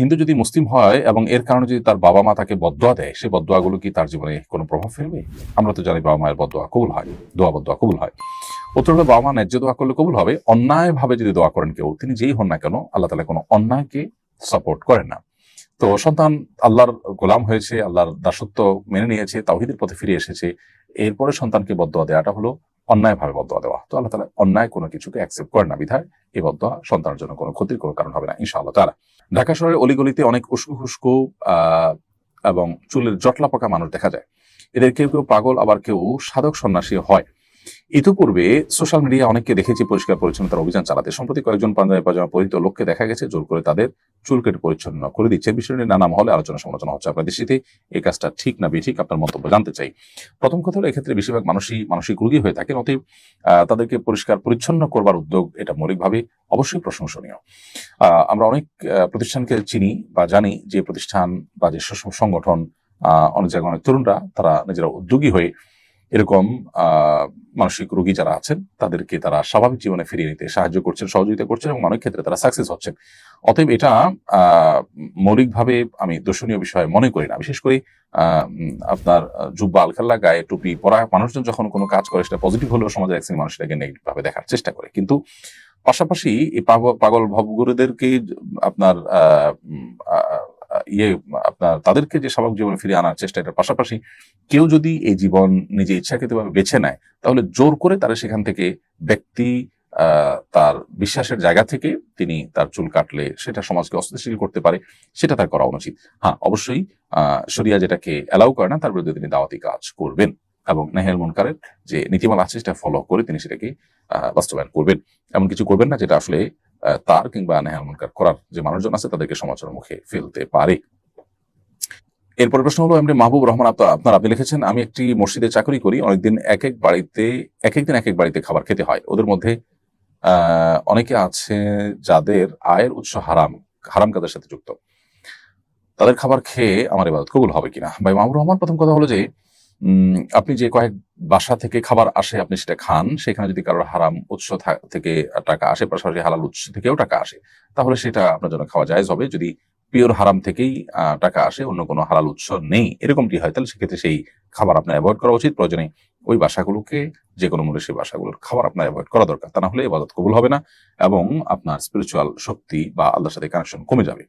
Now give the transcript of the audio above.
হিন্দু যদি মুসলিম হয় এবং এর কারণে যদি তার বাবা মা তাকে বদোয়া দেয় সেই বদোয়াগুলো কি তার জীবনে কোনো প্রভাব ফেলবে? আমরা তো জানি বাবা মায়ের বদোয়া কবুল হয়, দোয়া বদোয়া কবুল হয়। উত্তর হলো বাবা মা ন্যায্য দোয়া করলে কবুল হবে। অন্যায় ভাবে যদি দোয়া করেন কেউ, তিনি যেই হন না কেন, আল্লাহ তালা কোনো অন্যায়কে সাপোর্ট করেন না। তো সন্তান আল্লাহর গোলাম হয়েছে, আল্লাহর দাসত্ব মেনে নিয়েছে, তাওহিদের পথে ফিরে এসেছে। এরপরে সন্তানকে বদোয়া দেওয়াটা হলো অন্যায়ভাবে বদোয়া দেওয়া। তো আল্লাহ তালা অন্যায় কোনো কিছুকে অ্যাকসেপ্ট করেন না বিধায় এই বদোয়া সন্তানের জন্য কোনো ক্ষতির কোনো কারণ হবে না, ইনশাআল্লাহ তারা ঢাকা শহরের অলিগলিতে অনেক উস্কু খুস্কু এবং চুলের জটলা পাকা মানুষ দেখা যায়। এদের কেউ কেউ পাগল, আবার কেউ সাধক সন্ন্যাসী হয়। ইতিপূর্বে সোশ্যাল মিডিয়া অনেককে দেখেছি পরিষ্কার পরিচ্ছন্নতার অভিযান চালাতে। সম্প্রতি কয়েকজন পাঞ্জাবি পাজামা পরিহিত লোককে দেখা গেছে জোর করে তাদের চুল কেটে পরিচ্ছন্ন করে দিচ্ছে। বিষয় নিয়ে নানা মহলে আলোচনা সমালোচনা হচ্ছে। আপনার দৃষ্টিতে এই কাজটা ঠিক না বেঠিক আপনার মন্তব্য জানতে চাই। প্রথম কথা হলো এক্ষেত্রে বেশিরভাগ মানুষই মানসিক রোগী হয়ে থাকে আহ, তাদেরকে পরিষ্কার পরিচ্ছন্ন করবার উদ্যোগ এটা মৌলিকভাবে অবশ্যই প্রশংসনীয়। আমরা অনেক প্রতিষ্ঠানকে চিনি বা জানি যে প্রতিষ্ঠান বা যে সংগঠন অনেক জায়গায় অনেক তরুণরা তারা নিজেরা উদ্যোগী হয়ে এরকম মানসিক রোগী যারা আছেন, তাদেরকে তারা স্বাভাবিক জীবনে ফিরিয়ে নিতে সাহায্য করছেন, সহযোগিতা করছেন এবং অনেক ক্ষেত্রে তারা সাকসেস হচ্ছেন। অতএব এটা মৌলিকভাবে আমি দর্শনীয় বিষয় মনে করি না। বিশেষ করে আপনার জুব্বা আলখাল্লা, গায়ে টুপি পরা মানুষজন যখন কোনো কাজ করে, সেটা পজিটিভ হলেও সমাজের এক শ্রেণির মানুষ এটাকে নেগেটিভ ভাবে দেখার চেষ্টা করে। কিন্তু পাশাপাশি এই পাগ- পাগল ভবগুরুদেরকে আপনার ইয়ে আপনার তাদেরকে যে স্বাভাবিক জীবনে ফিরে আনার চেষ্টা এটার পাশাপাশি কেউ যদি এই জীবন নিজে ইচ্ছাকৃতভাবে বেছে নেয়, তাহলে জোর করে তারা সেখান থেকে ব্যক্তি তার বিশ্বাসের জায়গা থেকে তিনি তার চুল কাটলে সেটা সমাজকে অস্থিতিশীল করতে পারে, সেটা তার করা অনুচিত। হ্যাঁ অবশ্যই শরিয়া যেটাকে অ্যালাউ করে না, তার বিরুদ্ধে তিনি দাওয়াতি কাজ করবেন এবং নেহেল মুনকারের যে নীতিমালা আছে সেটা ফলো করে তিনি সেটাকে বাস্তবায়ন করবেন। এমন কিছু করবেন না যেটা আসলে তার কিংবা নেহাল মুনকার করার যে মানুষজন আছে, তাদেরকে সমাজের মুখে ফেলতে পারে। এরপর প্রশ্ন হলো এমনি মাহবুব রহমান আপনা- আপনার আপনি লিখেছেন, আমি একটি মসজিদে চাকরি করি, অনেকদিন এক এক বাড়িতে এক এক দিন এক এক বাড়িতে খাবার খেতে হয়। ওদের মধ্যে অনেকে আছে যাদের আয়ের উৎস হারাম হারাম কাজের সাথে যুক্ত। তাদের খাবার খেয়ে আমার এবার কবুল হবে কিনা? ভাই মাহবুব রহমান, প্রথম কথা হলো যে আপনি যে কয়েক বাসা থেকে খাবার আসে, আপনি সেটা খান। সেখানে যদি কারোর হারাম উৎস থেকে টাকা আসে, পাশাপাশি হালাল উৎস থেকেও টাকা আসে, তাহলে সেটা আপনার জন্য খাওয়া যায় হবে। যদি পিওর হারাম থেকেই টাকা আসে, অন্য কোনো হালাল উৎস নেই, এরকমটি হয়, তাহলে সেক্ষেত্রে সেই খাবার আপনার অ্যাভয়েড করা উচিত। প্রয়োজনে ওই বাসাগুলোকে যে কোনো মূল্যে সেই বাসাগুলোর খাবার আপনার অ্যাভয়েড করা দরকার। তা না হলে এবাদত কবুল হবে না এবং আপনার স্পিরিচুয়াল শক্তি বা আল্লাহর সাথে কানেকশন কমে যাবে।